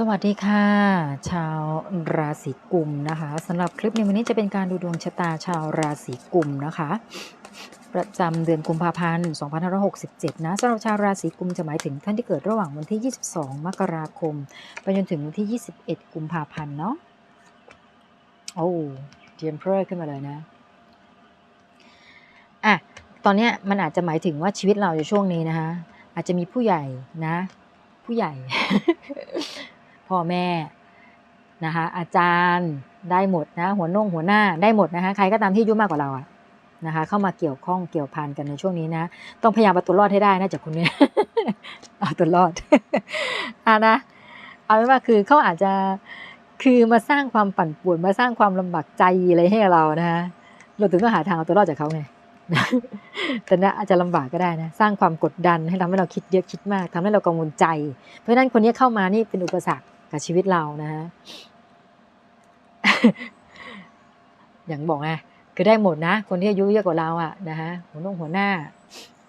สวัสดีค่ะ ชาวราศีกุมนะคะสำหรับคลิปในวันนี้จะเป็นการดูดวงชะตาชาวราศีกุมนะคะ ประจำเดือนกุมภาพันธ์2567 นะสำหรับชาวราศีกุมจะหมายถึงท่านที่เกิดระหว่างวันที่ 22 มกราคม ไปจนถึงวันที่ 21 กุมภาพันธ์เนาะโอ้เจียมเพรขึ้นมาเลยนะอะตอนนี้มันอาจจะหมายถึงว่าชีวิตเราในช่วงนี้นะคะอาจจะมีผู้ใหญ่นะ ผู้ใหญ่ พ่อแม่นะคะอาจารย์ได้หมดนะหัวน่งหัวหน้าได้หมดนะคะใครก็ตามที่อายุมากกว่าเราอะนะคะเข้ามาเกี่ยวข้องเกี่ยวพันกันในช่วงนี้นะ ต้องพยายามเอาตัวรอดให้ได้นะจากคนเนี้ยเอาตัวรอดอะนะเอาเป็นว่าคือเขาอาจจะคือมาสร้างความปั่นป่วนมาสร้างความลำบากใจอะไรให้เรานะคะเราถึงต้องหาทางเอาตัวรอดจากเขาไงแต่นะอาจจะลำบากก็ได้นะ สร้างความกดดันให้ทำให้เราคิดเยอะคิดมากทำให้เรากังวลใจ เพราะฉะนั้นคนนี้เข้ามานี่เป็นอุปสรรค กับชีวิตเรานะฮะอย่างบอกไงคือได้หมดนะ คนที่อายุเยอะกว่าเราอะนะฮะหัวหน้าหัวหน้า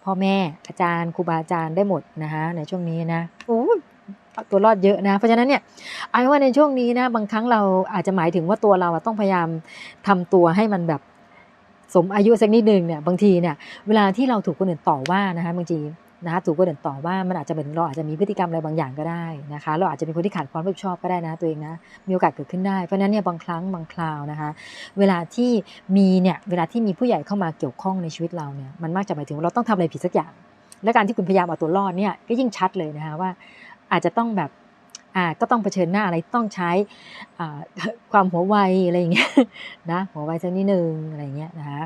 พ่อแม่อาจารย์ครูบาอาจารย์ได้หมดนะฮะในช่วงนี้นะโอ้ยตัวรอดเยอะนะ เพราะฉะนั้นเนี่ยเอาเป็นว่าในช่วงนี้นะ บางครั้งเราอาจจะหมายถึงว่าตัวเราต้องพยายามทำตัวให้มันแบบสมอายุสักนิดนึงเนี่ยบางทีเนี่ยเวลาที่เราถูกคนอื่นต่อว่านะคะบางที นะคะถูกคนอื่นต่อว่ามันอาจจะเป็นเราอาจจะมีพฤติกรรมอะไรบางอย่างก็ได้นะคะ เราอาจจะเป็นคนที่ขาดความรับผิดชอบก็ได้นะตัวเองนะมีโอกาสเกิดขึ้นได้เพราะนั้นเนี่ยบางครั้งบางคราวนะคะ เวลาที่มีเนี่ยเวลาที่มีผู้ใหญ่เข้ามาเกี่ยวข้องในชีวิตเราเนี่ยมันมักจะหมายถึงว่าเราต้องทำอะไรผิดสักอย่าง และการที่คุณพยายามเอาตัวรอดเนี่ยก็ยิ่งชัดเลยนะคะว่า อาจจะต้องแบบอ่าก็ต้องเผชิญหน้าอะไรต้องใช้ความหัวไวอะไรอย่างเงี้ยนะหัวไวสักนิดนึงอะไรอย่างเงี้ยนะคะ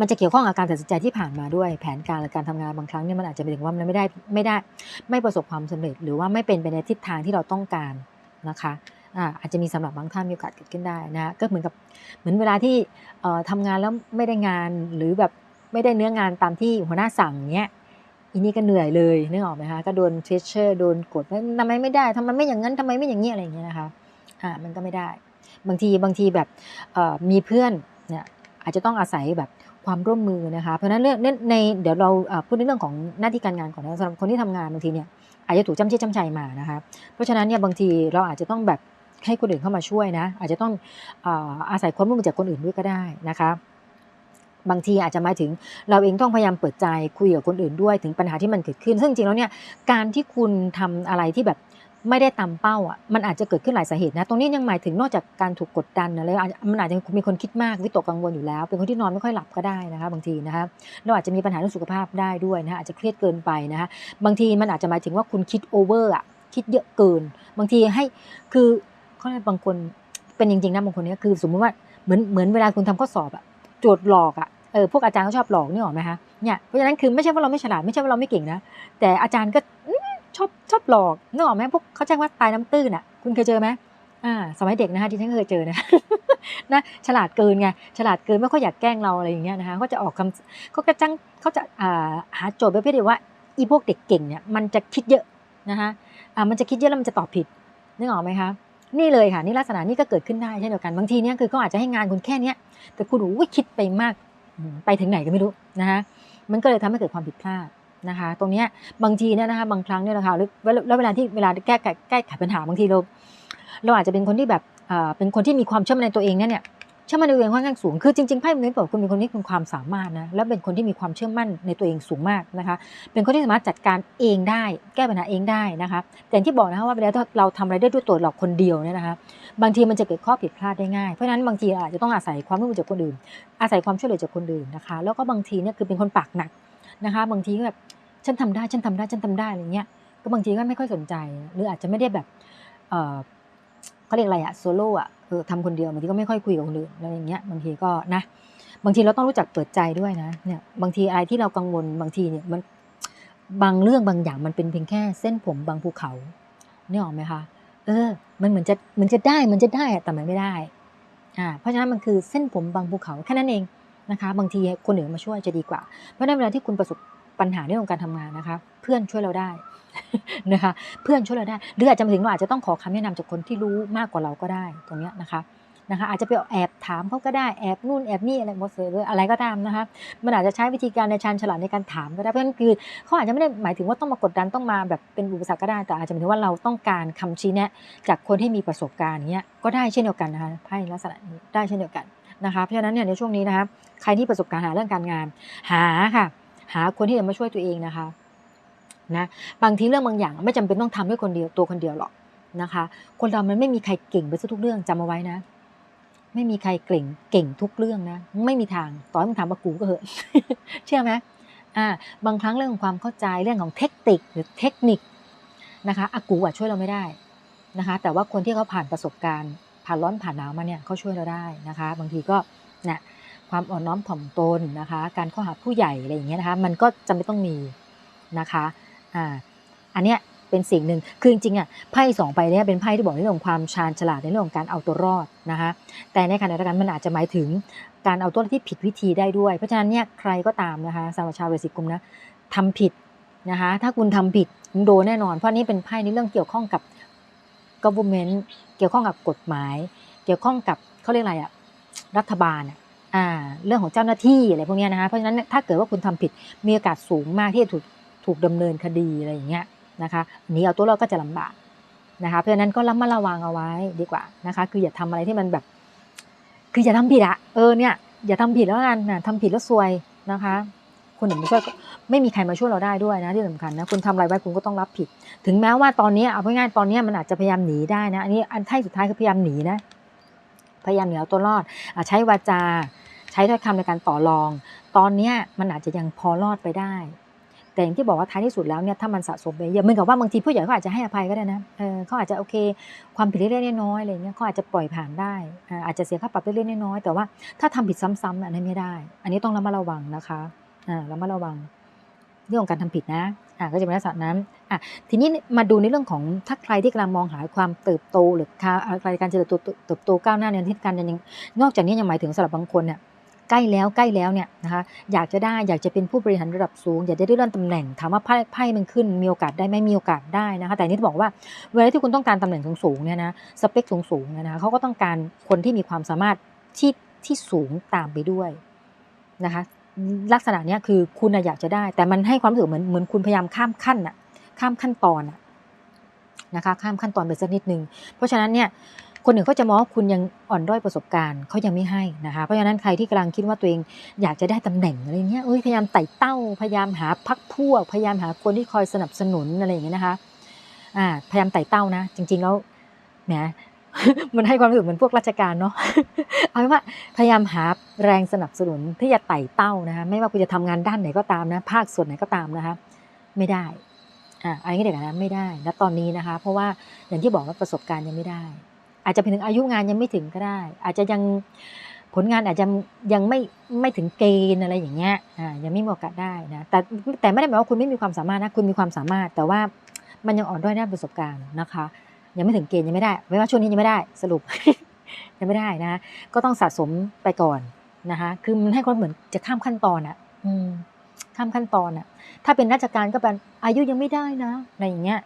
มันจะเกี่ยวข้องกับการตัดสินใจที่ผ่านมาด้วยแผนการและการทำงานบางครั้งเนี่ยมันอาจจะเป็นถึงว่ามันไม่ได้ไม่ได้ไม่ประสบความสำเร็จ หรือว่าไม่เป็นไปในทิศทางที่เราต้องการนะคะอ่าอาจจะมีสำหรับบางท่านมีโอกาสเกิดขึ้นได้นะก็เหมือนกับเหมือนเวลาที่เอ่อทำงานแล้วไม่ได้งานหรือแบบไม่ได้เนื้องานตามที่หัวหน้าสั่งเนี้ยอีนี่ก็เหนื่อยเลยนึกออกไหมคะก็โดนเทสเชอร์โดนกดว่าทำไมไม่ได้ทำไมไม่อย่างนั้นทำไมไม่อย่างนี้อะไรอย่างเงี้ยนะคะอ่ามันก็ไม่ได้ บางทีบางทีแบบเอ่อมีเพื่อนเนี่ยอาจจะต้องอาศัยแบบ ความร่วมมือนะคะ เพราะฉะนั้นเรื่องในในเดี๋ยวเราพูดในเรื่องของหน้าที่การงานก่อนนะสำหรับคนที่ทำงานบางทีเนี่ยอาจจะถูกจ้ำเชี่จ้ำชัยมานะคะเพราะฉะนั้นเนี่ยบางทีเราอาจจะต้องแบบให้คนอื่นเข้ามาช่วยนะ อาจจะต้องอาศัยความร่วมมือจากคนอื่นด้วยก็ได้นะคะ บางทีอาจจะหมายถึงเราเองต้องพยายามเปิดใจคุยกับคนอื่นด้วยถึงปัญหาที่มันเกิดขึ้น ซึ่งจริงแล้วเนี่ยการที่คุณทำอะไรที่แบบ ไม่ได้ตามเป้าอะมันอาจจะเกิดขึ้นหลายสาเหตุนะ ตรงนี้ยังหมายถึงนอกจากการถูกกดดันอะไรมันอาจจะมีคนคิดมากวิตกกังวลอยู่แล้ว เป็นคนที่นอนไม่ค่อยหลับก็ได้นะคะบางทีนะคะเราอาจจะมีปัญหาเรื่องสุขภาพได้ด้วยนะคะอาจจะเครียดเกินไปนะคะบางทีมันอาจจะหมายถึงว่าคุณคิดโอเวอร์อะคิดเยอะเกิน บางทีให้คือเขาเรียกบางคนเป็นจริงๆนะบางคนเนี่ยคือสมมติว่าเหมือนเหมือนเวลาคุณทำข้อสอบอะโจทย์หลอกอะเออพวกอาจารย์เขาชอบหลอกนี่หรอไหมคะเนี่ยเพราะฉะนั้นคือไม่ใช่ว่าเราไม่ฉลาดไม่ใช่ว่าเราไม่เก่งนะแต่อาจารย์ก็ ชอบชอบหลอกนึกออกไหมพวกเขาแจ้งว่าตายน้ำตื้นอะ คุณเคยเจอไหมอ่าสมัยเด็กนะคะที่ฉันเคยเจอนะนะฉลาดเกินไงฉลาดเกินไม่ค่อยอยากแกล้งเราอะไรอย่างเงี้ยนะคะเขาจะออกคำเขาก็จังเขาจะอ่าหาโจทย์ประเภทที่ว่าอีพวกเด็กเก่งเนี่ยมันจะคิดเยอะนะคะอ่ามันจะคิดเยอะแล้วมันจะตอบผิดนึกออกไหมคะนี่เลยค่ะนี่ลักษณะนี้ก็เกิดขึ้นได้เช่นเดียวกันบางทีเนี่ยคือเขาอาจจะให้งานคุณแค่เนี้ยแต่คุณโอ้ยคิดไปมากไปถึงไหนก็ไม่รู้นะคะมันก็เลยทำให้เกิดความผิดพลาด นะคะ ตรงนี้บางทีเนี่ยนะคะบางครั้งเนี่ยนะคะแล้วแล้วเวลาที่เวลาแก้ไขแก้ไขปัญหาบางทีเราเราอาจจะเป็นคนที่แบบเป็นคนที่มีความเชื่อมั่นในตัวเองเนี่ยเชื่อมั่นในตัวเองค่อนข้างสูง คือจริงๆไพ่มันบอกคุณเป็นคนที่มีความสามารถนะ แล้วเป็นคนที่มีความเชื่อมั่นในตัวเองสูงมากนะคะ เป็นคนที่สามารถจัดการเองได้ แก้ปัญหาเองได้นะคะ แต่อย่างที่บอกนะคะว่าเวลาเราทำอะไรได้ด้วยตัวเราคนเดียวเนี่ยนะคะ บางทีมันจะเกิดข้อผิดพลาดได้ง่าย เพราะฉะนั้นบางทีอาจจะต้องอาศัยความร่วมมือจากคนอื่น อาศัยความช่วยเหลือจากคนอื่นนะคะ แล้วก็บางทีเนี่ยคือเป็นคนปากหนัก นะคะ บางทีก็แบบฉันทำได้ฉันทำได้ฉันทำได้อะไรเงี้ยก็บางทีก็ไม่ค่อยสนใจ หรืออาจจะไม่ได้แบบเออเขาเรียกอะไรอะโซโล่อะเออทำคนเดียวบางทีก็ไม่ค่อยคุยกับคนอื่นอะไรอย่างเงี้ยบางทีก็นะบางทีเราต้องรู้จักเปิดใจด้วยนะเนี่ยบางทีอะไรที่เรากังวลบางทีเนี่ยมันบางเรื่องบางอย่างมันเป็นเพียงแค่เส้นผมบางภูเขาเนี่ยออกไหมคะเออ มันเหมือนจะมันจะได้มันจะได้อะแต่มันไม่ได้อ่าเพราะฉะนั้นมันคือเส้นผมบางภูเขาแค่นั้นเอง นะคะ บางทีคนอื่นมาช่วยจะดีกว่า เพราะฉะนั้นเวลาที่คุณประสบปัญหาเรื่องของการทำงานนะคะ เพื่อนช่วยเราได้นะคะ เพื่อนช่วยเราได้ หรืออาจจะมาถึงเราอาจจะต้องขอคำแนะนำจากคนที่รู้มากกว่าเราก็ได้ตรงเนี้ยนะคะนะคะอาจจะไปแอบถามเขาก็ได้แอบนู่นแอบนี่อะไรหมดเลยอะไรก็ตามนะคะมันอาจจะใช้วิธีการในชาญฉลาดในการถามก็ได้เพราะฉะนั้นคือเขาอาจจะไม่ได้หมายถึงว่าต้องมากดดันต้องมาแบบเป็นอุปสรรคก็ได้ แต่อาจจะหมายถึงว่าเราต้องการคำชี้แนะ จากคนที่มีประสบการณ์เนี้ยก็ได้เช่นเดียวกันนะคะไพ่ลักษณะนี้ได้เช่นเดียวกัน นะคะเพราะฉะนั้นเนี่ยในช่วงนี้นะคะใครที่ประสบการณ์หาเรื่องการงาน หาค่ะ หาคนที่จะมาช่วยตัวเองนะคะนะบางทีเรื่องบางอย่างไม่จำเป็นต้องทำด้วยคนเดียวตัวคนเดียวหรอกนะคะ คนเรามันไม่มีใครเก่งไปซะทุกเรื่องจำเอาไว้นะ ไม่มีใครเก่งเก่งทุกเรื่องนะ ไม่มีทางต่อให้มึงถามมากูก็เหอะเชื่อไหมอ่าบางครั้งเรื่องของความเข้าใจเรื่องของเทคนิคหรือเทคนิคนะคะอากูอะช่วยเราไม่ได้นะคะ แต่ว่าคนที่เขาผ่านประสบการณ์ ผ่านร้อนผ่านหนาวมาเนี่ยเขาช่วยเราได้นะคะ บางทีก็เนี่ยความอ่อนน้อมถ่อมตนนะคะ การเข้าหาผู้ใหญ่อะไรอย่างเงี้ยนะคะมันก็จำเป็นต้องมีนะคะอ่าอันเนี้ยเป็นสิ่งหนึ่งคือจริงๆอะไพ่สองใบเนี้ยเป็นไพ่ที่บอกในเรื่องของความชาญฉลาดในเรื่องของการเอาตัวรอดนะคะ แต่ในขณะเดียวกันมันอาจจะหมายถึงการเอาตัวรอดที่ผิดวิธีได้ด้วย เพราะฉะนั้นเนี่ยใครก็ตามนะคะสำหรับชาวเวสิกุมนะทำผิดนะคะถ้าคุณทำผิดโดนแน่นอน เพราะนี่เป็นไพ่ในเรื่องเกี่ยวข้องกับ government เกี่ยวข้องกับกฎหมาย เกี่ยวข้องกับเขาเรียกอะไรอะรัฐบาลอะอ่าเรื่องของเจ้าหน้าที่อะไรพวกนี้นะคะเพราะฉะนั้นถ้าเกิดว่าคุณทำผิดมีโอกาสสูงมากที่จะถูกถูกดำเนินคดีอะไรอย่างเงี้ยนะคะอันนี้เอาตัวเราก็จะลำบากนะคะเพราะฉะนั้นก็ระมัดระวังเอาไว้ดีกว่านะคะคืออย่าทำอะไรที่มันแบบ คืออย่าทำผิดอะเออเนี่ยอย่าทำผิดแล้วกันนะทำผิดแล้วซวยนะคะ คนอื่นไม่ช่วยไม่มีใครมาช่วยเราได้ด้วยนะที่สำคัญนะคุณทำอะไรไว้คุณก็ต้องรับผิด ถึงแม้ว่าตอนนี้เอาง่ายๆตอนนี้มันอาจจะพยายามหนีได้นะอันนี้อันท้ายสุดท้ายคือพยายามหนีนะพยายามเหนีเอาตัวรอดอใช้วาจา ใช้ถ้อยคำในการต่อรอง ตอนเนี้มันอาจจะยังพอรอดไปได้ แต่อย่างที่บอกว่าท้ายที่สุดแล้วเนี่ยถ้ามันสะสมไปเยอะเหมือนกับว่าบางทีผู้ใหญ่เขาอาจจะให้อภัยก็ได้นะเออเขาอาจจะโอเค ความผิดเล็กๆน้อยๆอะไรเงี้ยเขาอาจจะปล่อยผ่านได้อ่าอาจจะเสียค่าปรับเล็กๆน้อยๆแต่ว่าถ้าทำผิดซ้ำๆอันนี้ไม่ได้ อันนี้ต้องระมัดระวังนะคะ อ่าระมัดระวังเรื่องของการทำผิดนะอ่าก็จะเป็นลักษณะนั้นอะทีนี้มาดูในเรื่องของถ้าใครที่กำลังมองหาความเติบโตหรือครการเจริญเติบโตเติบโตก้าวหน้าในทิศการยังนอกจากนี้ยังหมายถึงสำหรับบางคนเนี่ยใกล้แล้วใกล้แล้วเนี่ยนะคะอยากจะได้อยากจะเป็นผู้บริหารระดับสูง อยากจะได้เลื่อนตำแหน่งถามว่าไพ่ไพ่มันขึ้นมีโอกาสได้ไหมมีโอกาสได้นะคะแต่นี่ที่บอกว่าเวลาที่คุณต้องการตำแหน่งสูงๆเนี่ยนะสเปคสูงๆเนี่ยนะคะเขาก็ต้องการคนที่มีความสามารถที่ที่สูงตามไปด้วยนะคะ ลักษณะเนี้ยคือคุณอยากจะได้ แต่มันให้ความรู้สึกเหมือนเหมือนคุณพยายามข้ามขั้นอะข้ามขั้นตอนอะนะคะข้ามขั้นตอนไปสักนิดนึง เพราะฉะนั้นเนี่ยคนอื่นเขาจะมองว่าคุณยังอ่อนด้อยประสบการณ์เขายังไม่ให้นะคะเพราะฉะนั้นใครที่กำลังคิดว่าตัวเองอยากจะได้ตำแหน่งอะไรเงี้ยเอ้ยพยายามไต่เต้า พยายามหาพักพวก พยายามหาคนที่คอยสนับสนุนอะไรอย่างเงี้ยนะคะอ่าพยายามไต่เต้านะ จริง ๆ แล้วแหม มันให้ความรู้สึกเหมือนพวกราชการเนาะเอาเป็นว่าพยายามหาแรงสนับสนุนที่จะไต่เต้านะคะไม่ว่าคุณจะทำงานด้านไหนก็ตามนะ ภาคส่วนไหนก็ตามนะคะไม่ได้อ่าอันนี้เด็กนะไม่ได้ณตอนนี้นะคะ เพราะว่าอย่างที่บอกว่าประสบการณ์ยังไม่ได้ อาจจะเป็นถึงอายุงานยังไม่ถึงก็ได้ อาจจะยังผลงานอาจจะยังไม่ไม่ถึงเกณฑ์อะไรอย่างเงี้ยอ่ายังไม่มีโอกาสได้นะแต่แต่ไม่ได้หมายว่าคุณไม่มีความสามารถนะคุณมีความสามารถ แต่ว่ามันยังอ่อนด้อยด้านประสบการณ์นะคะ ยังไม่ถึงเกณฑ์ยังไม่ได้ ไม่ว่าช่วงนี้ยังไม่ได้ สรุปยังไม่ได้นะก็ต้องสะสมไปก่อนนะคะคือมันให้คนเหมือนจะข้ามขั้นตอนอะอืมข้ามขั้นตอนอะถ้าเป็นราชการก็เป็นอายุยังไม่ได้นะอะไรอย่างเงี้ย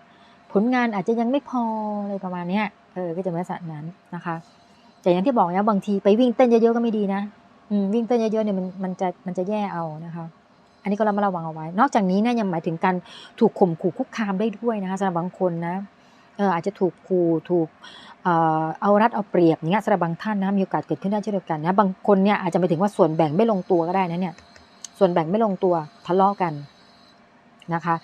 ผลงานอาจจะยังไม่พออะไรประมาณเนี้ยเออก็จะเป็นลักษณะนั้นนะคะ แต่อย่างที่บอกนะบางทีไปวิ่งเต้นเยอะๆก็ไม่ดีนะอืมวิ่งเต้นเยอะๆเนี่ยมันมันจะมันจะแย่เอานะคะ อันนี้ก็ระมัดระวังเอาไว้ นอกจากนี้เนี่ยยังหมายถึงการถูกข่มขู่คุกคามได้ด้วยนะคะสำหรับบางคนนะ อาจจะถูกขู่ถูกเอารัดเอาเปรียบอย่างเงี้ยสำหรับบางท่านนะมีโอกาสเกิดขึ้นได้เช่นเดียวกันนะบางคนเนี่ยอาจจะไปถึงว่าส่วนแบ่งไม่ลงตัวก็ได้นะเนี่ยส่วนแบ่งไม่ลงตัวทะเลาะกันนะคะ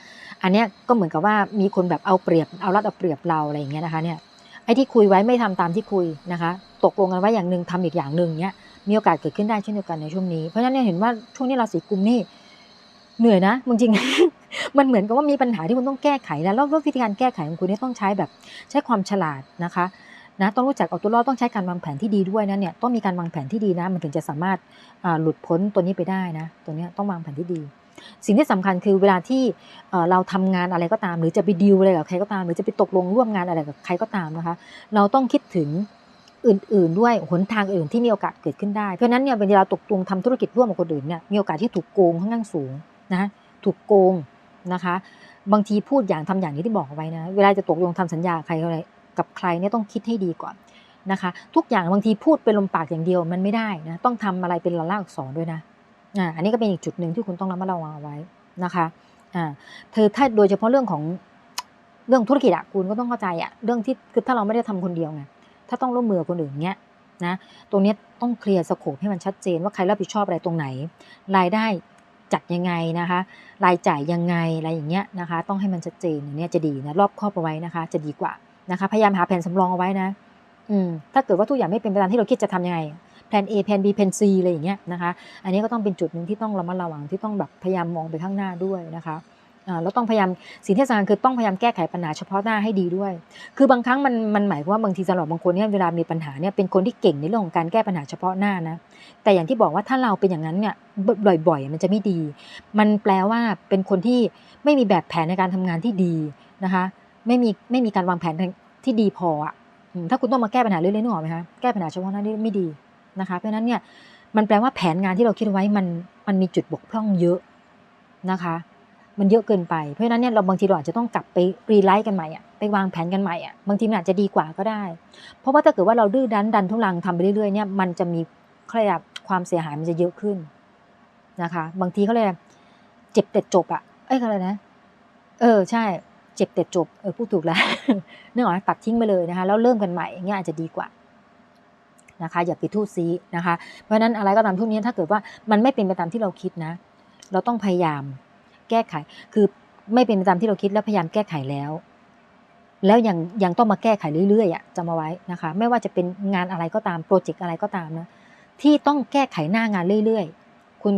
อันเนี้ยก็เหมือนกับว่ามีคนแบบเอาเปรียบเอารัดเอาเปรียบเราอะไรอย่างเงี้ยนะคะเนี่ยไอ้ที่คุยไว้ไม่ทำตามที่คุยนะคะ ตกลงกันไว้อย่างหนึ่งทำอีกอย่างหนึ่งเนี้ยมีโอกาสเกิดขึ้นได้เช่นเดียวกันในช่วงนี้เพราะฉะนั้นเนี่ยเห็นว่าช่วงนี้ราศีกุมนี่เหนื่อยนะจริง มันเหมือนกับว่ามีปัญหาที่คุณต้องแก้ไขนะแล้ววิธีการแก้ไขของคุณเนี่ยต้องใช้แบบใช้ความฉลาดนะคะนะต้องรู้จักเอาตัวรอดต้องใช้การวางแผนที่ดีด้วยนะเนี่ยต้องมีการวางแผนที่ดีนะ มันถึงจะสามารถหลุดพ้นตัวนี้ไปได้นะ ตัวนี้ต้องวางแผนที่ดี สิ่งที่สำคัญคือเวลาที่เราทำงานอะไรก็ตาม หรือจะไปดีลอะไรกับใครก็ตาม หรือจะไปตกลงร่วมงานอะไรกับใครก็ตามนะคะ เราต้องคิดถึงอื่น ๆ ด้วยหนทางอื่นที่มีโอกาสเกิดขึ้นได้ เพราะนั้นเนี่ยเวลาตกลงทำธุรกิจร่วมกับคนอื่นเนี่ยมีโอกาสที่ถูกโกงค่อนข้างสูงนะถูกโกง นะคะ บางทีพูดอย่างทำอย่างนี้ที่บอกเอาไว้นะ เวลาจะตกลงทำสัญญาใครอะไรกับใครเนี่ยต้องคิดให้ดีก่อนนะคะ ทุกอย่างบางทีพูดเป็นลมปากอย่างเดียวมันไม่ได้นะ ต้องทำอะไรเป็นลายลักษณ์อักษรด้วยนะอ่าอันนี้ก็เป็นอีกจุดหนึ่งที่คุณต้องระมัดระวังเอาไว้นะคะอ่าเธอถ้าโดยเฉพาะเรื่องของเรื่องธุรกิจอะคุณก็ต้องเข้าใจอะเรื่องที่คือถ้าเราไม่ได้ทำคนเดียวไงถ้าต้องร่วมมือคนอื่นเนี้ยนะตรงนี้ต้องเคลียร์สโคปให้มันชัดเจนว่าใครรับผิดชอบอะไรตรงไหน รายได้ จัดยังไงนะคะ รายจ่ายยังไงอะไรอย่างเงี้ยนะคะ ต้องให้มันชัดเจนเนี่ยจะดีนะรอบครอบเอาไว้นะคะ จะดีกว่านะคะ พยายามหาแผนสำรองเอาไว้นะ อืมถ้าเกิดว่าทุกอย่างไม่เป็นไปตามที่เราคิดจะทำยังไงแผน A แผน B แผน C อะไรอย่างเงี้ยนะคะ อันนี้ก็ต้องเป็นจุดหนึ่งที่ต้องระมัดระวังที่ต้องแบบพยายามมองไปข้างหน้าด้วยนะคะ อ่าต้องพยายามสิ่งที่สำคัญคือต้องพยายามแก้ไขปัญหาเฉพาะหน้าให้ดีด้วย คือบางครั้งมันมันหมายความว่าบางทีสำหรับบางคนเนี่ยเวลามีปัญหาเนี่ยเป็นคนที่เก่งในเรื่องของการแก้ปัญหาเฉพาะหน้านะ แต่อย่างที่บอกว่าถ้าเราเป็นอย่างนั้นเนี่ยบ่อยๆ มันจะไม่ดี มันแปลว่าเป็นคนที่ไม่มีแบบแผนในการทำงานที่ดีนะคะไม่มีไม่มีการวางแผนที่ดีพออะถ้าคุณต้องมาแก้ปัญหาเรื่อยๆนึกออกไหมคะแก้ปัญหาเฉพาะหน้านี่ไม่ดีนะคะเพราะฉะนั้นเนี่ยมันแปลว่าแผนงานที่เราคิดไว้มันมันมีจุดบกพร่องเยอะนะคะ มันเยอะเกินไป เพราะฉะนั้นเนี่ยเราบางทีเราอาจจะต้องกลับไปรีไลท์กันใหม่อะไปวางแผนกันใหม่อะบางทีมันอาจจะดีกว่าก็ได้ เพราะว่าถ้าเกิดว่าเราดื้อดันดันทุลังทำไปเรื่อยๆเนี่ยมันจะมีเครียดความเสียหายมันจะเยอะขึ้นนะคะ บางทีเขาเลยกเจ็บแต่จบอะเอ้ยอะไรนะ เออใช่ เจ็บแต่จบเออพูดถูกแล้วเนึกออกไหมตัดทิ้งไปเลยนะคะแล้วเริ่มกันใหม่อย่างเงี้ยอาจจะดีกว่านะคะ อย่าไปทู่ซีนะคะ เพราะฉะนั้นอะไรก็ตามทุกนี้ถ้าเกิดว่ามันไม่เป็นไปตามที่เราคิดนะ เราต้องพยายาม แก้ไข คือไม่เป็นตามที่เราคิดแล้วพยายามแก้ไขแล้ว แล้วยังยังต้องมาแก้ไขเรื่อยๆอะจำเอาไว้นะคะ ไม่ว่าจะเป็นงานอะไรก็ตามโปรเจกต์อะไรก็ตามนะที่ต้องแก้ไขหน้างานเรื่อยๆ คุณ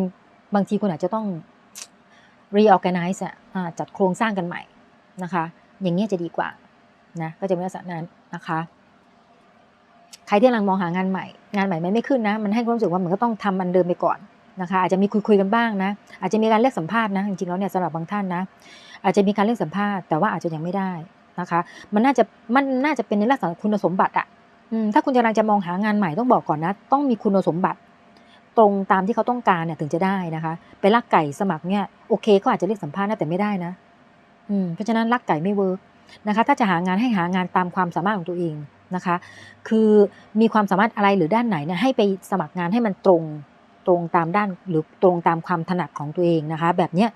บางทีคุณอาจจะต้อง reorganize อะจัดโครงสร้างกันใหม่นะคะ อย่างเงี้ยจะดีกว่านะก็จะเป็นลักษณะนั้นนะคะใครที่กำลังมองหางานใหม่ งานใหม่มันไม่ขึ้นนะ มันให้ความรู้สึกว่ามันก็ต้องทำมันเดิมไปก่อน นะคะอาจจะมีคุยคุยๆกันบ้างนะ อาจจะมีการเรียกสัมภาษณ์นะจริงๆแล้วเนี่ยสำหรับบางท่านนะ อาจจะมีการเรียกสัมภาษณ์แต่ว่าอาจจะยังไม่ได้นะคะ มันน่าจะมันน่าจะเป็นในลักษณะคุณสมบัติอะถ้าคุณกำลังจะมองหางานใหม่ต้องบอกก่อนนะ ต้องมีคุณสมบัติ ตรงตามที่เขาต้องการเนี่ยถึงจะได้นะคะ ไปลักไก่สมัครเนี่ยโอเคเขาอาจจะเรียกสัมภาษณ์นะแต่ไม่ได้นะอืมเพราะฉะนั้นลักไก่ไม่เวิร์กนะคะ ถ้าจะหางานให้หางานตามความสามารถของตัวเองนะคะ คือมีความสามารถอะไรหรือด้านไหนเนี่ยให้ไปสมัครงานให้มันตรง ตรงตามด้านหรือตรงตามความถนัดของตัวเองนะคะ แบบเนี้ย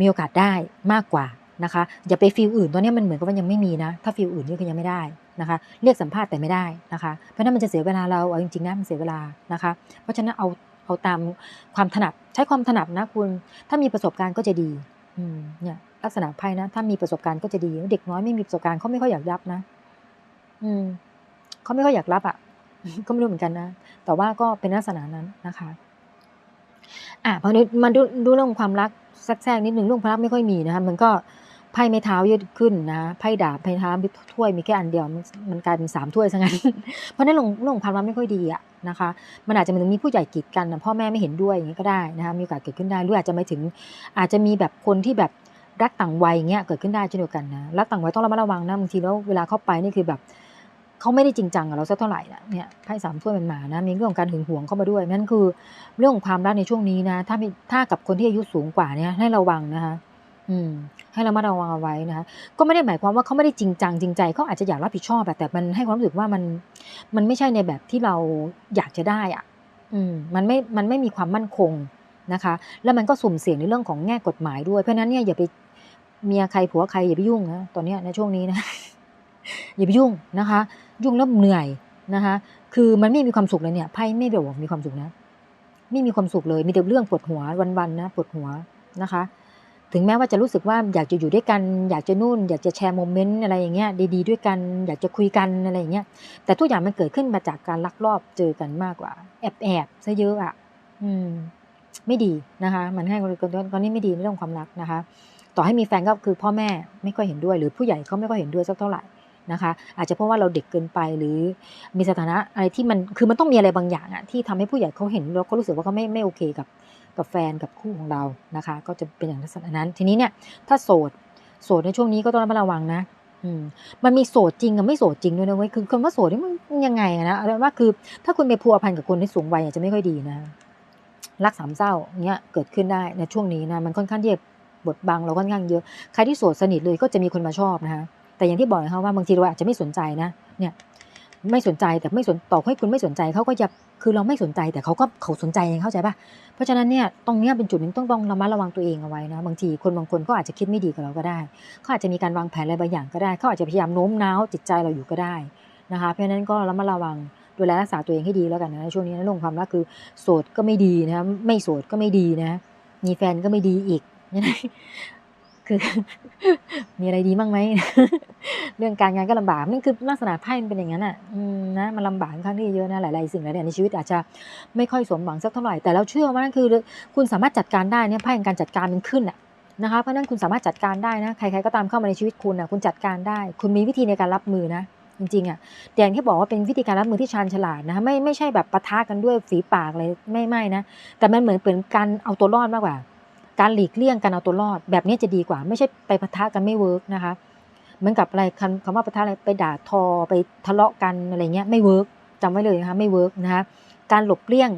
มีโอกาสได้มากกว่านะคะ อย่าไปฟิลอื่นตัวนี้มันเหมือนกับว่ายังไม่มีนะ ถ้าฟิลอื่นนี่คือยังไม่ได้นะคะ เรียกสัมภาษณ์แต่ไม่ได้นะคะ เพราะนั้นมันจะเสียเวลาเราเอาจริงๆนะมันเสียเวลานะคะ เพราะฉะนั้นเอาเอาตามความถนัดใช้ความถนัดนะคุณ ถ้ามีประสบการณ์ก็จะดีอืมเนี่ยลักษณะไพ่นะ ถ้ามีประสบการณ์ก็จะดี เด็กน้อยไม่มีประสบการณ์เขาไม่ค่อยอยากรับนะ อืมเขาไม่ค่อยอยากรับอะก็ไม่รู้เหมือนกันนะ แต่ว่าก็เป็นลักษณะนั้นนะคะ อะพอนี้มาดูดูเรื่องความรักแทรกนิดหนึ่งเรื่องความรักไม่ค่อยมีนะคะมันก็ไพ่ไม้เท้าเยืดขึ้นนะไพ่ดาบไพ่เท้าถ้วยมีแค่อันเดียวมันกลายเป็นสามถ้วยซะงั้นเพราะนั้นเรื่องเรื่องความรักไม่ค่อยดีอะนะคะ มันอาจจะมันมีผู้ใหญ่กีดกันนะพ่อแม่ไม่เห็นด้วยอย่างนี้ก็ได้นะคะมีโอกาสเกิดขึ้นได้หรืออาจจะไม่ถึง อาจจะมีแบบคนที่แบบรักต่างวัยเงี้ยเกิดขึ้นได้เช่นเดียวกันนะรักต่างวัยต้องระมัดระวังนะบางทีแล้วเวลาเข้าไปนี่คือแบบ เขาไม่ได้จริงจังกับเราสักเท่าไหร่นะเนี่ยไพ่สามถ้วยมันมานะมีเรื่องของการหึงหวงเข้ามาด้วยนั่นคือเรื่องของความรักในช่วงนี้นะ ถ้ามีถ้ากับคนที่อายุสูงกว่าเนี่ยให้ระวังนะคะอืมให้เรามาระวังเอาไว้นะคะก็ไม่ได้หมายความว่าเขาไม่ได้จริงจังจริงใจเขาอาจจะอยากรับผิดชอบแต่มันให้ความรู้สึกว่ามันมันไม่ใช่ในแบบที่เราอยากจะได้อะ อืมมันไม่มันไม่มีความมั่นคงนะคะ แล้วมันก็สุ่มเสี่ยงในเรื่องของแง่กฎหมายด้วยเพราะนั้นเนี่ยอย่าไปเมียใครผัวใครอย่าไปยุ่งนะตอนนี้ในช่วงนี้นะอย่าไปยุ่งนะคะ ยุ่งแล้วเหนื่อยนะคะคือมันไม่มีความสุขเลยเนี่ยไพ่ไม่ได้บอกมีความสุขนะ ไม่มีความสุขเลยมีแต่เรื่องปวดหัววันๆนะปวดหัวนะคะ ถึงแม้ว่าจะรู้สึกว่าอยากจะอยู่ด้วยกัน อยากจะนู่น อยากจะแชร์โมเมนต์อะไรอย่างเงี้ยดีๆด้วยกัน อยากจะคุยกันอะไรอย่างเงี้ยแต่ทุกอย่างมันเกิดขึ้นมาจากการลักลอบเจอกันมากกว่า แอบแอบซะเยอะอะ อืม ไม่ดีนะคะ มันให้คนตอนนี้ไม่ดีในเรื่องความรักนะคะ ต่อให้มีแฟนก็คือพ่อแม่ไม่ค่อยเห็นด้วย หรือผู้ใหญ่เขาไม่ค่อยเห็นด้วยสักเท่าไหร่ นะคะ อาจจะเพราะว่าเราเด็กเกินไปหรือมีสถานะอะไรที่มันคือมันต้องมีอะไรบางอย่างอะที่ทำให้ผู้ใหญ่เขาเห็นแล้วเขารู้สึกว่าเขาไม่ไม่โอเคกับกับแฟนกับคู่ของเรานะคะ ก็จะเป็นอย่างลักษณะนั้น ทีนี้เนี่ยถ้าโสดโสดในช่วงนี้ก็ต้องระมัดระวังนะมันมีโสดจริงกับไม่โสดจริงด้วยนะเว้ยคือคำว่าโสดนี่มันยังไงอะนะเอาเป็นว่าคือ ถ้าคุณไปพัวพันกับคนที่สูงวัยอาจจะไม่ค่อยดีนะรักสามเศร้าเนี้ยเกิดขึ้นได้ในช่วงนี้นะมันค่อนข้างที่จะบดบังเราค่อนข้างเยอะ ใครที่โสดสนิทเลยก็จะมีคนมาชอบนะคะ แต่อย่างที่บอกนะคะว่าบางทีเราอาจจะไม่สนใจนะเนี่ยไม่สนใจแต่ไม่สนต่อให้คุณไม่สนใจเขาก็จะคือเราไม่สนใจแต่เขาก็เขาสนใจเองเข้าใจป่ะเพราะฉะนั้นเนี่ยตรงเนี้ยเป็นจุดหนึงต้องต้องระมัดระวังตัวเองเอาไว้นะบางทีคนบางคนก็อาจจะคิดไม่ดีกับเราก็ได้เขาอาจจะมีการวางแผนอะไรบางอย่างก็ได้เขาอาจจะพยายามโน้มน้าวจิตใจเราอยู่ก็ได้นะคะเพราะฉะนั้นก็ระมัดระวังดูแลรักษาตัวเองให้ดีแล้วกันนะในช่วงนี้นะเรื่องของความรักคือโสดก็ไม่ดีนะไม่โสดก็ไม่ดีนะมีแฟนก็ไม่ดีอีก คือ มีอะไรดีบ้างไหม เรื่องการงานก็ลำบากนั่นคือลักษณะไพ่มันเป็นอย่างนั้นอะนะมันลำบากค่อนข้งที่เยอะนะหลายๆสิ่งหลายอย่างในชีวิตอาจจะไม่ค่อยสมหวังสักเท่าไหร่แต่เราเชื่อว่านั่นคือ คุณสามารถจัดการได้เนี่ยไพ่แห่งการจัดการมันขึ้นอะนะคะเพราะนั้นคุณสามารถจัดการได้นะใครๆก็ตามเข้ามาในชีวิตคุณอะคุณจัดการได้ คุณมีวิธีในการรับมือนะจริงๆอะแต่อย่างที่บอกว่าเป็นวิธีการรับมือที่ชาญฉลาดนะคะไม่ไม่ใช่แบบปะทะกันด้วยฝีปากเลยไม่ไม่นะแต่มันเหมือนเป็นการเอาตัวรอดมากกว่า การหลีกเลี่ยงการเอาตัวรอด แบบนี้จะดีกว่า ไม่ใช่ไปปะทะกันไม่เวิร์กนะคะเหมือนกับอะไรคำคำว่าปะทะอะไรไปด่าทอไปทะเลาะกันอะไรเงี้ยไม่เวิร์กจำไว้เลยนะคะไม่เวิร์กนะคะการหลบเลี่ยง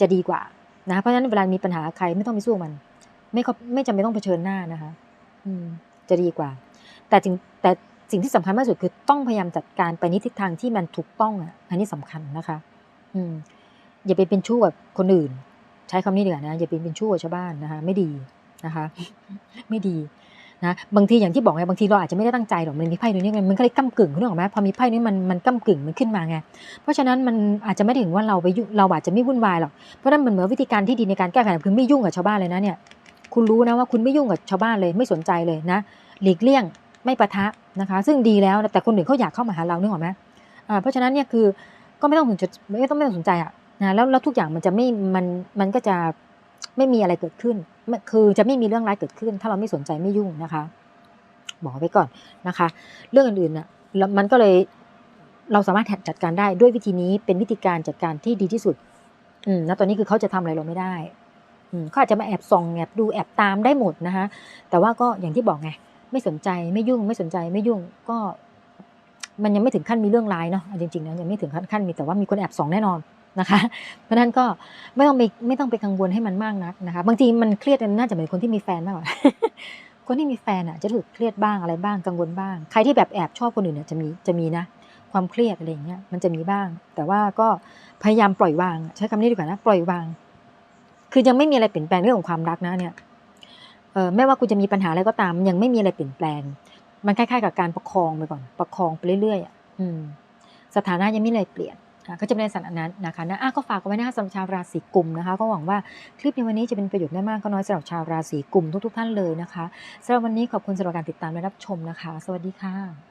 จะดีกว่านะเพราะฉะนั้นเวลามีปัญหาใครไม่ต้องไปสู้มัน ไม่ไม่จำเป็นต้องเผชิญหน้านะคะอืมจะดีกว่า แต่จริงแต่สิ่งที่สำคัญมากที่สุดคือต้องพยายามจัดการไปในทิศทางที่มันถูกต้องอะอันนี้สำคัญนะคะ อืมอย่าไปเป็นชู้กับคนอื่น ใช้คำนี้ดีกว่านะอย่าไปเป็นชู้กับชาวบ้านนะคะไม่ดีนะคะ ไม่ดีนะบางทีอย่างที่บอกไงบางทีเราอาจจะไม่ได้ตั้งใจหรอกมันมีไพ่ตัวนี้ไงมันก็เลยก้ากึ่งคุณนึกออกไหมพอมีไพ่นี้มันมันก้ากึ่งมันขึ้นมาไงเพราะฉะนั้นมันอาจจะไม่ถึงว่าเราไปยุ่งเราอาจจะไม่วุ่นวายหรอกเพราะนั้นมันเหมือนวิธีการที่ดีในการแก้ไขคือไม่ยุ่งกับชาวบ้านเลยนะเนี่ยคุณรู้นะว่าคุณไม่ยุ่งกับชาวบ้านเลยไม่สนใจเลยนะ หลีกเลี่ยงไม่ปะทะนะคะ ซึ่งดีแล้วแต่คนอื่นเขาอยากเข้ามาหาเรานึกออกไหมอ่าเพราะฉะนั้นเนี่ยคือก็ไม่ต้องสนใจไม่ต้องไม่ต้องสนใจอะ นะแล้วแล้วทุกอย่างมันจะไม่มันมันก็จะไม่มีอะไรเกิดขึ้น คือจะไม่มีเรื่องร้ายเกิดขึ้น ถ้าเราไม่สนใจไม่ยุ่งนะคะบอกไว้ก่อนนะคะ เรื่องอื่นๆน่ะแล้วมันก็เลยเราสามารถจัดการได้ด้วยวิธีนี้เป็นวิธีการจัดการที่ดีที่สุด อืมแล้วตอนนี้คือเขาจะทำอะไรเราไม่ได้ อืมเขาอาจจะมาแอบส่องแอบดูแอบตามได้หมดนะคะแต่ว่าก็อย่างที่บอกไงไม่สนใจไม่ยุ่ง ไม่สนใจไม่ยุ่งก็ มันยังไม่ถึงขั้นมีเรื่องร้ายเนาะจริงๆนะยังไม่ถึงขั้นขั้นมีแต่ว่ามีคนแอบส่องแน่นอน นะคะ เพราะนั้นก็ไม่ต้องไปไม่ต้องไปกังวลให้มันมากนักนะคะ บางทีมันเครียดน่าจะเหมือนคนที่มีแฟนมากกว่าคนที่มีแฟนอะจะถูกเครียดบ้างอะไรบ้างกังวลบ้าง ใครที่แบบแอบชอบคนอื่นเนี่ยจะมีจะมีนะ ความเครียดอะไรอย่างเงี้ยมันจะมีบ้าง แต่ว่าก็พยายามปล่อยวาง ใช้คำนี้ดีกว่านะปล่อยวาง คือยังไม่มีอะไรเปลี่ยนแปลงเรื่องของความรักนะเนี่ยเออไม่ว่าคุณจะมีปัญหาอะไรก็ตาม ยังไม่มีอะไรเปลี่ยนแปลง มันคล้ายๆกับการประคองไปก่อน ประคองไปเรื่อยๆอะสถานะยังไม่เลยเปลี่ยน ก็จะเป็นในสันนั้นนะคะนะอะก็ฝากไว้นะคะสำหรับชาวราศีกุมนะคะ ก็หวังว่าคลิปในวันนี้จะเป็นประโยชน์ไม่มากก็น้อยสำหรับชาวราศีกุมทุกๆท่านเลยนะคะสำหรับวันนี้ขอบคุณสำหรับการติดตามและรับชมนะคะ สวัสดีค่ะ